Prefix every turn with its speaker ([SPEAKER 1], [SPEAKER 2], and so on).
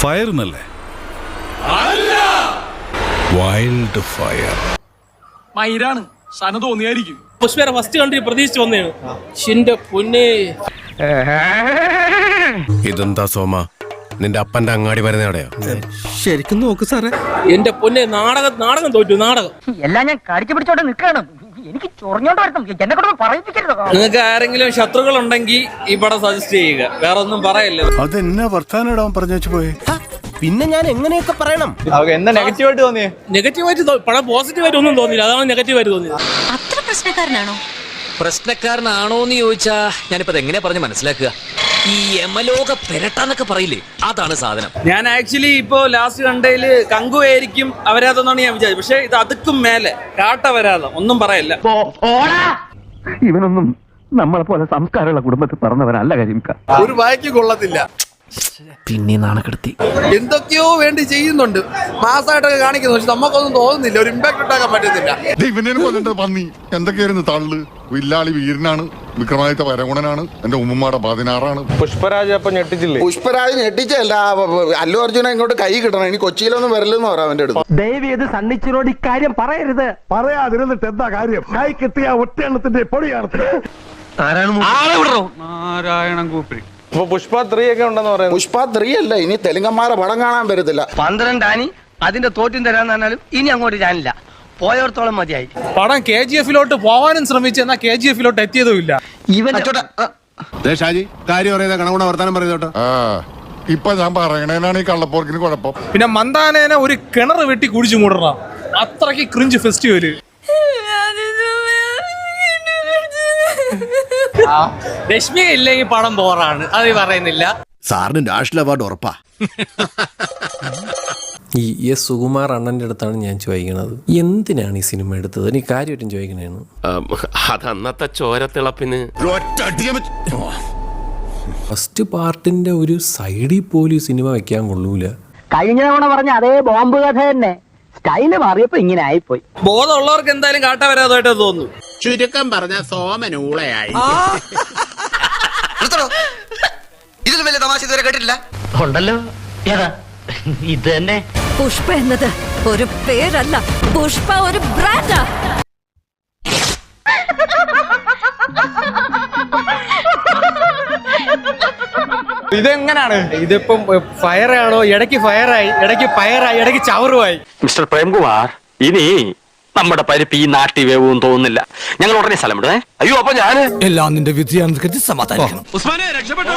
[SPEAKER 1] Fire എന്നല്ലേ? Wild fire
[SPEAKER 2] മയിരാണ് സന തോന്നിയായിരിക്കും.
[SPEAKER 3] പുഷ്പേരെ ഫസ്റ്റ് കണ്ടി പ്രതീക്ഷിച്ച് വന്നേണ്. എന്റെ പൊന്നെ.
[SPEAKER 4] ഇതെന്താ സോമ? നിന്റെ അപ്പന്റെ അങ്ങാടി വരുന്ന അവിടെയോ
[SPEAKER 5] ശരിക്കും നോക്ക് സാറേ.
[SPEAKER 3] എന്റെ പൊന്നെ നാടകം നാടകം തോറ്റു നാടകം.
[SPEAKER 6] എല്ലാം ഞാൻ കടിച്ചു പിടിച്ചോണ്ട് നിൽക്കണം എനിക്ക് ചൊറിഞ്ഞോണ്ട് വരുത്തും എന്നെ കൊണ്ട് പറയിപ്പിക്കരുത്
[SPEAKER 3] നിങ്ങൾക്ക് ആരെങ്കിലും ശത്രുക്കൾ ഉണ്ടെങ്കിൽ ഈ പടം സജസ്റ്റ് ചെയ്യുക. വേറെ ഒന്നും പറയല്ല?
[SPEAKER 4] അതെന്നെ വർത്താനം ഇടാൻ പറഞ്ഞു വെച്ച് പോയി?
[SPEAKER 5] പിന്നെ ഞാൻ എങ്ങനെയൊക്കെ പറയണം?
[SPEAKER 7] എന്താ നെഗറ്റീവ് ആയിട്ട് തോന്നിയേ?
[SPEAKER 3] നെഗറ്റീവായിട്ട് പടം പോസിറ്റീവായിട്ട് ഒന്നും തോന്നിയില്ല. അതാണ് നെഗറ്റീവായിട്ട് തോന്നിയത്.
[SPEAKER 8] അത്ര പ്രശ്നക്കാരനാണോ?
[SPEAKER 9] പ്രശ്നക്കാരനാണോ എന്ന് ചോദിച്ചാ ഞാനിപ്പോ എങ്ങനെയാ പറഞ്ഞ് മനസ്സിലാക്കുക? ഈ യമലോക പെരട്ടാന്നൊക്കെ പറയില്ലേ? അതാണ് സാധനം.
[SPEAKER 3] ഞാൻ ആക്ച്വലി ഇപ്പോ ലാസ്റ്റ് കണ്ടതിൽ കങ്കുവായിരിക്കും അവരാതെന്നാണ് ഞാൻ വിചാരിച്ചത്. പക്ഷെ ഇത് അതുക്കും മേലെ. കാട്ട വരാതെ. ഒന്നും പറയല്ല.
[SPEAKER 7] ഇവനൊന്നും നമ്മളെ പോലെ സംസ്കാരമുള്ള കുടുംബത്തിൽ പറഞ്ഞവനല്ല കരിമിക്ക.
[SPEAKER 5] ഒരു വായിക്ക് കൊള്ളത്തില്ല.
[SPEAKER 9] പിന്നെ നാണക്കെടുത്തി
[SPEAKER 5] എന്തൊക്കെയോ വേണ്ടി ചെയ്യുന്നുണ്ട്. മാസമായിട്ടൊക്കെ കാണിക്കുന്നു. പക്ഷെ നമുക്കൊന്നും തോന്നുന്നില്ല. ഒരു ഇമ്പാക്ട് ഉണ്ടാക്കാൻ പറ്റുന്നില്ല.
[SPEAKER 10] ഇവനെ കൊന്നിട്ട് പന്നി. എന്തൊക്കെയായിരുന്നു തള്ളു? വില്ലാളി വീരനാണ്. വിക്രമാദിത്യ വരഗുണനാണ്. എന്റെ ഉമ്മമാടെ പതിനാറാണ്.
[SPEAKER 7] പുഷ്പരാജ് അപ്പൊ ഞെട്ടിച്ചില്ലേ?
[SPEAKER 5] പുഷ്പരാജ് ഞെട്ടിച്ചല്ല അല്ലു അർജുന ഇങ്ങോട്ട് കൈ കിട്ടണം. ഇനി കൊച്ചിയിലൊന്നും വരല്ലെന്ന് പറയാം അവന്റെ അടുത്ത്.
[SPEAKER 6] ദയവ് ഇത് സണ്ണിച്ചിനോട് ഇക്കാര്യം പറയരുത്.
[SPEAKER 10] പറയാതിരുന്നിട്ട് എന്താ കാര്യം? കൈ കിട്ടിയ ഒറ്റയെണ്ണത്തിന്റെ പൊടിയാണ്.
[SPEAKER 7] ഇപ്പൊ പുഷ്പ ത്രീ ഒക്കെ ഉണ്ടെന്ന് പറയുന്നത്?
[SPEAKER 5] പുഷ്പ ത്രീ അല്ല ഇനി തെലുങ്കന്മാരെ പടം കാണാൻ വരത്തില്ല.
[SPEAKER 6] പന്ത്രണ്ടാനി അതിന്റെ തോറ്റും തരാന്ന് പറഞ്ഞാലും ഇനി അങ്ങോട്ട് ഞാനില്ല. പോയോർത്തോളം മതിയായി.
[SPEAKER 2] പടം കെ ജി എഫിലോട്ട് പോകാനും ശ്രമിച്ചു എന്നാൽ കെ ജി എഫിലോട്ട് എത്തിയതുമില്ല
[SPEAKER 6] ഇവൻ
[SPEAKER 4] ഷാജി കാര്യം പറയുന്ന കണകുണ വർത്താനം പറയുന്നോട്ടോ
[SPEAKER 10] ആ. ഇപ്പൊ ഞാൻ പറയണേനാണ് ഈ കള്ളപ്പോർക്കിന് കുഴപ്പം.
[SPEAKER 2] പിന്നെ മന്ദാനേനെ ഒരു കിണർ വെട്ടി കുടിച്ചു മൂടണം. അത്രയ്ക്ക് ക്രിഞ്ച് ഫെസ്റ്റിവൽ
[SPEAKER 3] രശ്മി ഇല്ലെങ്കിൽ പടം ബോറാണ്. അത് പറയുന്നില്ല.
[SPEAKER 4] സാറിന് നാഷണൽ അവാർഡ് ഉറപ്പാ.
[SPEAKER 11] ഈ എസ് സുകുമാർ അണ്ണന്റെ അടുത്താണ് ഞാൻ ചോദിക്കുന്നത് എന്തിനാണ് ഈ സിനിമ എടുത്തത്? എനിക്ക് കാര്യമായിട്ടും ചോദിക്കണേന്ന്
[SPEAKER 9] അത് അന്നത്തെ ചോരത്തിളപ്പിന്.
[SPEAKER 11] ഫസ്റ്റ് പാർട്ടിന്റെ ഒരു സൈഡിൽ പോലും ഈ സിനിമ വെക്കാൻ കൊള്ളൂല.
[SPEAKER 6] കഴിഞ്ഞ തവണ പറഞ്ഞ അതേ ബോംബ് കഥ തന്നെ. സ്റ്റൈൽ മാറിയപ്പോ ഇങ്ങനെ ആയിപ്പോയി.
[SPEAKER 3] ബോധമുള്ളവർക്ക് എന്തായാലും കാട്ട വരാതായിട്ട് തോന്നുന്നു.
[SPEAKER 5] ചുരുക്കം പറഞ്ഞ സോമനൂളയായി
[SPEAKER 9] ഇതിൽ വലിയ തമാശ ഇതുവരെ കേട്ടിട്ടില്ല.
[SPEAKER 6] ഉണ്ടല്ലോ. ഏതാ? ഇത് തന്നെ.
[SPEAKER 8] പുഷ്പ എന്നത് ഒരു പേരല്ല. പുഷ്പ ഒരു ബ്രാൻഡാ
[SPEAKER 7] ഇതെങ്ങനാണ്?
[SPEAKER 3] ഇതിപ്പം ഫയറാണോ? ആണോ ഇടയ്ക്ക് ഫയറായി ഇടയ്ക്ക് ഫയറായി ഇടയ്ക്ക് ചവറുമായി.
[SPEAKER 9] മിസ്റ്റർ പ്രേംകുമാർ ഇനി നമ്മുടെ പരിപ്പ് ഈ നാട്ടി വേവും തോന്നുന്നില്ല. ഞങ്ങൾ ഉടനെ സ്ഥലം വിടുന്നേ അയ്യോ അപ്പൊ ഞാൻ
[SPEAKER 5] എല്ലാം നിന്റെ വിധിയാണെന്ന് കരുതി സമാധാനിക്കണം.
[SPEAKER 2] ഉസ്മാനെ രക്ഷപ്പെട്ടോ